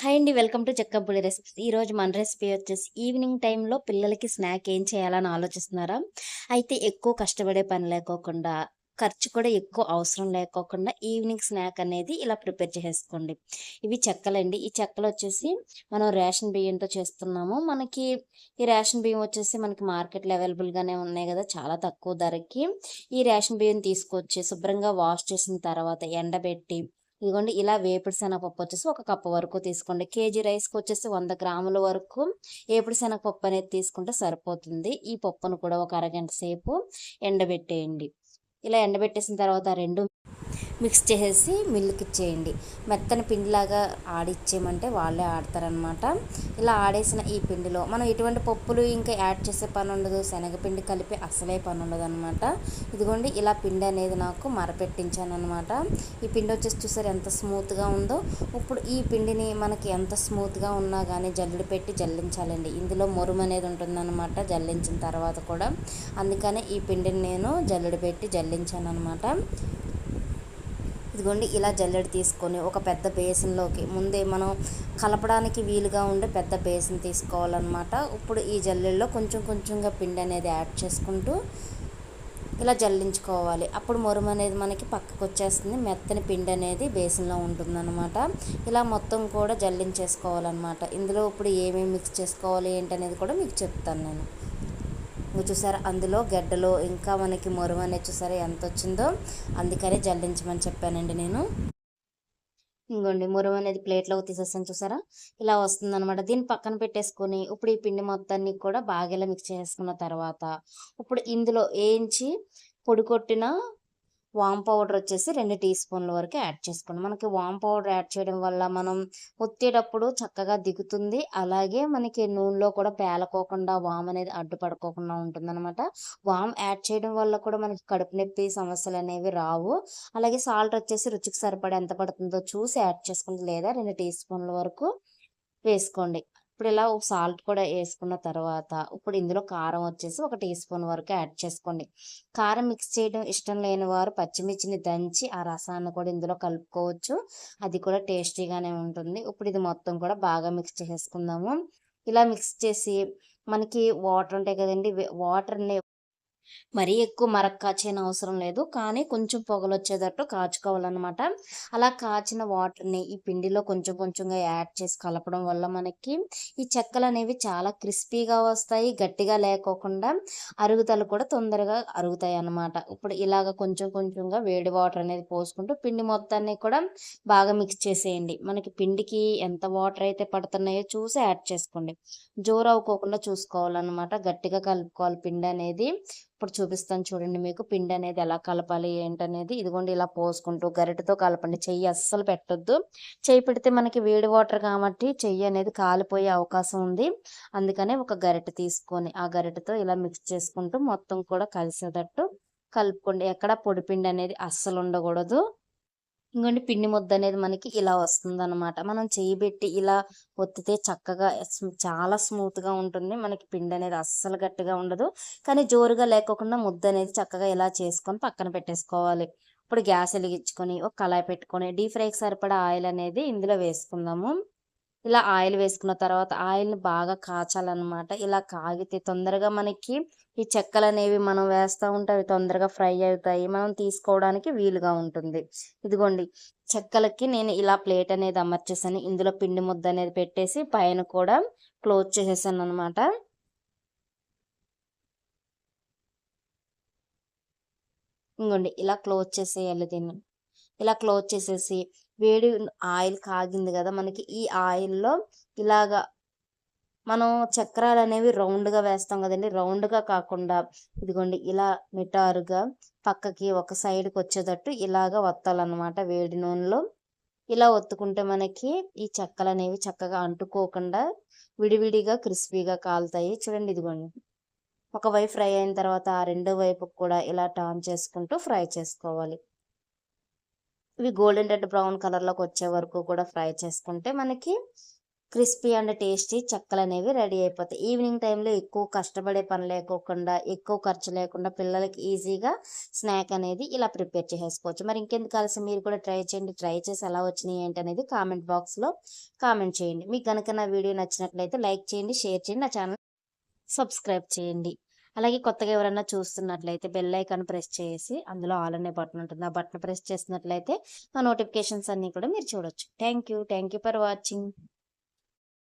Hi అండి. Welcome to Chekkampudi recipes. ఈరోజు మన రెసిపీ వచ్చేసి ఈవినింగ్ టైంలో పిల్లలకి స్నాక్ ఏం చేయాలని ఆలోచిస్తున్నారా? అయితే ఎక్కువ కష్టపడే పని లేకోకుండా ఖర్చు కూడా ఎక్కువ అవసరం లేకోకుండా ఈవినింగ్ స్నాక్ అనేది ఇలా ప్రిపేర్ చేసుకోండి. ఇవి చెక్కలండి. ఈ చెక్కలు వచ్చేసి మనం రేషన్ బియ్యంతో చేస్తున్నాము. మనకి ఈ రేషన్ బియ్యం వచ్చేసి మనకి మార్కెట్లో అవైలబుల్గానే ఉన్నాయి కదా చాలా తక్కువ ధరకి. ఈ రేషన్ బియ్యం తీసుకొచ్చి శుభ్రంగా వాష్ చేసిన తర్వాత ఎండబెట్టి ఇదిగోండి ఇలా వేపుడు శనగపప్పు వచ్చేసి ఒక కప్పు వరకు తీసుకోండి. కేజీ రైస్కి వచ్చేసి వంద గ్రాముల వరకు వేపుడు శనగపప్పు అనేది తీసుకుంటే సరిపోతుంది. ఈ పప్పును కూడా ఒక అరగంట సేపు ఎండబెట్టేయండి. ఇలా ఎండబెట్టేసిన తర్వాత రెండు మిక్స్ చేసేసి మిల్క్ ఇచ్చేయండి. మెత్తని పిండిలాగా ఆడిచ్చేయమంటే వాళ్ళే ఆడతారనమాట ఇలా ఆడేసిన ఈ పిండిలో మనం ఎటువంటి పప్పులు ఇంకా యాడ్ చేసే పని ఉండదు శనగపిండి కలిపి అసలే పని ఉండదు అనమాట ఇదిగోండి ఇలా పిండి అనేది నాకు మరపెట్టించాను అనమాట ఈ పిండి వచ్చేసి చూసారు ఎంత స్మూత్గా ఉందో. ఇప్పుడు ఈ పిండిని మనకి ఎంత స్మూత్గా ఉన్నా కానీ జల్లుడు పెట్టి జల్లించాలండి. ఇందులో మొరుము అనేది ఉంటుందన్నమాట జల్లించిన తర్వాత కూడా. అందుకనే ఈ పిండిని నేను జల్లుడు పెట్టి జల్లించాను అనమాట ఇదిగోండి ఇలా జల్లెడ తీసుకొని ఒక పెద్ద బేసిన్లోకి ముందే మనం కలపడానికి వీలుగా ఉండే పెద్ద బేసిన్ తీసుకోవాలన్నమాట. ఇప్పుడు ఈ జల్లెడలో కొంచెం కొంచెంగా పిండి అనేది యాడ్ చేసుకుంటూ ఇలా జల్లించుకోవాలి. అప్పుడు మొరుము అనేది మనకి పక్కకు వచ్చేస్తుంది. మెత్తని పిండి అనేది బేసిన్లో ఉంటుందన్నమాట. ఇలా మొత్తం కూడా జల్లించేసుకోవాలన్నమాట. ఇందులో ఇప్పుడు ఏమేమి మిక్స్ చేసుకోవాలి ఏంటనేది కూడా మీకు చెప్తాను నేను. చూసారా? అందులో గడ్డలు ఇంకా మనకి మొరుము అనేది చూసారా? ఎంత వచ్చిందో అందుకనే జల్లించమని చెప్పానండి నేను. ఇంకోండి మురుము అనేది ప్లేట్లోకి తీసేస్తాను చూసారా? ఇలా వస్తుంది అనమాట దీన్ని పక్కన పెట్టేసుకొని ఇప్పుడు ఈ పిండి మొత్తాన్ని కూడా బాగా మిక్స్ చేసుకున్న తర్వాత ఇప్పుడు ఇందులో వేయించి పొడి కొట్టిన వామ్ పౌడర్ వచ్చేసి రెండు టీ స్పూన్ల వరకు యాడ్ చేసుకోండి. మనకి వామ్ పౌడర్ యాడ్ చేయడం వల్ల మనం ఒత్తేటప్పుడు చక్కగా దిగుతుంది. అలాగే మనకి నూనెలో కూడా పేలకోకుండా వామ్ అనేది అడ్డుపడుకోకుండా ఉంటుంది అనమాట వామ్ యాడ్ చేయడం వల్ల కూడా మనకి కడుపు నొప్పి సమస్యలు అనేవి రావు. అలాగే సాల్ట్ వచ్చేసి రుచికి సరిపడా ఎంత పడుతుందో చూసి యాడ్ చేసుకోండి లేదా రెండు టీ స్పూన్ల వరకు వేసుకోండి. ఇప్పుడు ఇలా సాల్ట్ కూడా వేసుకున్న తర్వాత ఇప్పుడు ఇందులో కారం వచ్చేసి ఒక టీ స్పూన్ వరకు యాడ్ చేసుకోండి. కారం మిక్స్ చేయడం ఇష్టం లేని వారు పచ్చిమిర్చిని దంచి ఆ రసాన్ని కూడా ఇందులో కలుపుకోవచ్చు. అది కూడా టేస్టీగానే ఉంటుంది. ఇప్పుడు ఇది మొత్తం కూడా బాగా మిక్స్ చేసుకుందాము ఇలా మిక్స్ చేసి మనకి వాటర్ ఉంటాయి కదండి వాటర్ని మరీ ఎక్కువ మరక కాచేయని అవసరం లేదు. కానీ కొంచెం పొగలు వచ్చేటట్టు కాచుకోవాలన్నమాట. అలా కాచిన వాటర్ని ఈ పిండిలో కొంచెం కొంచెంగా యాడ్ చేసి కలపడం వల్ల మనకి ఈ చెక్కలు అనేవి చాలా క్రిస్పీగా వస్తాయి. గట్టిగా లేకోకుండా అరుగుతలు కూడా తొందరగా అరుగుతాయి అన్నమాట ఇప్పుడు ఇలాగ కొంచెం కొంచెంగా వేడి వాటర్ అనేది పోసుకుంటూ పిండి మొత్తాన్ని కూడా బాగా మిక్స్ చేసేయండి. మనకి పిండికి ఎంత వాటర్ అయితే పడుతున్నాయో చూసి యాడ్ చేసుకోండి. జోరు అవ్వకోకుండా చూసుకోవాలన్నమాట. గట్టిగా కలుపుకోవాలి పిండి అనేది ఇప్పుడు చూపిస్తాను చూడండి మీకు. పిండి అనేది ఎలా కలపాలి ఏంటనేది ఇదిగోండి ఇలా పోసుకుంటూ గరిటతో కలపండి. చెయ్యి అస్సలు పెట్టొద్దు. చెయ్యి పెడితే మనకి వేడి వాటర్ కాబట్టి చెయ్యి అనేది కాలిపోయే అవకాశం ఉంది. అందుకనే ఒక గరిట తీసుకొని ఆ గరిటతో ఇలా మిక్స్ చేసుకుంటూ మొత్తం కూడా కలిసేటట్టు కలుపుకోండి. ఎక్కడ పొడిపిండి అనేది అస్సలు ఉండకూడదు. ఇంకోండి పిండి ముద్ద అనేది మనకి ఇలా వస్తుంది అనమాట మనం చేయి పెట్టి ఇలా ఒత్తితే చక్కగా చాలా స్మూత్గా ఉంటుంది. మనకి పిండి అనేది అస్సలు గట్టిగా ఉండదు. కానీ జోరుగా లేకోకుండా ముద్ద అనేది చక్కగా ఇలా చేసుకొని పక్కన పెట్టేసుకోవాలి. ఇప్పుడు గ్యాస్ వెలిగించుకొని ఒక కళాయి పెట్టుకొని డీప్ ఫ్రైకి సరిపడా ఆయిల్ అనేది ఇందులో వేసుకుందాము. ఇలా ఆయిల్ వేసుకున్న తర్వాత ఆయిల్ని బాగా కాచాలన్నమాట. ఇలా కాగితే తొందరగా మనకి ఈ చెక్కలు అనేవి మనం వేస్తూ ఉంటే అవి తొందరగా ఫ్రై అవుతాయి. మనం తీసుకోవడానికి వీలుగా ఉంటుంది. ఇదిగోండి చెక్కలకి నేను ఇలా ప్లేట్ అనేది అమర్చేసాను. ఇందులో పిండి ముద్ద అనేది పెట్టేసి పైన కూడా క్లోజ్ చేసేసాను అనమాట ఇంకోండి ఇలా క్లోజ్ చేసేయాలి దీన్ని. ఇలా క్లోజ్ చేసేసి వేడి ఆయిల్ కాగింది కదా మనకి ఈ ఆయిల్లో ఇలాగా మనం చక్రాలు అనేవి రౌండ్గా వేస్తాం కదండి. రౌండ్గా కాకుండా ఇదిగోండి ఇలా మిటారుగా పక్కకి ఒక సైడ్కి వచ్చేటట్టు ఇలాగ వత్తాలన్నమాట వేడి నూనెలో. ఇలా ఒత్తుకుంటే మనకి ఈ చెక్కలు అనేవి చక్కగా అంటుకోకుండా విడివిడిగా క్రిస్పీగా కాలుతాయి. చూడండి ఇదిగోండి. ఒక వైపు ఫ్రై అయిన తర్వాత ఆ రెండో వైపు కూడా ఇలా టర్న్ చేసుకుంటూ ఫ్రై చేసుకోవాలి. ఇవి గోల్డెన్ రెడ్ బ్రౌన్ కలర్లోకి వచ్చే వరకు కూడా ఫ్రై చేసుకుంటే మనకి క్రిస్పీ అండ్ టేస్టీ చెక్కలు అనేవి రెడీ అయిపోతాయి. ఈవినింగ్ టైంలో ఎక్కువ కష్టపడే పని లేకోకుండా ఎక్కువ ఖర్చు లేకుండా పిల్లలకి ఈజీగా స్నాక్ అనేది ఇలా ప్రిపేర్ చేసేసుకోవచ్చు. మరి ఇంకెందుకు కలిసి మీరు కూడా ట్రై చేయండి. ట్రై చేసి ఎలా వచ్చినాయి ఏంటి అనేది కామెంట్ బాక్స్లో కామెంట్ చేయండి. మీకు కనుక నా వీడియో నచ్చినట్లయితే లైక్ చేయండి షేర్ చేయండి నా ఛానల్ సబ్స్క్రైబ్ చేయండి. అలాగే కొత్తగా ఎవరైనా చూస్తున్నట్లయితే బెల్ ఐకాన్ ప్రెస్ చేసి అందులో ఆల్ అనే బటన్ ఉంటుంది. ఆ బటన్ ప్రెస్ చేసినట్లయితే ఆ నోటిఫికేషన్స్ అన్నీ కూడా మీరు చూడొచ్చు. Thank you thank you for watching.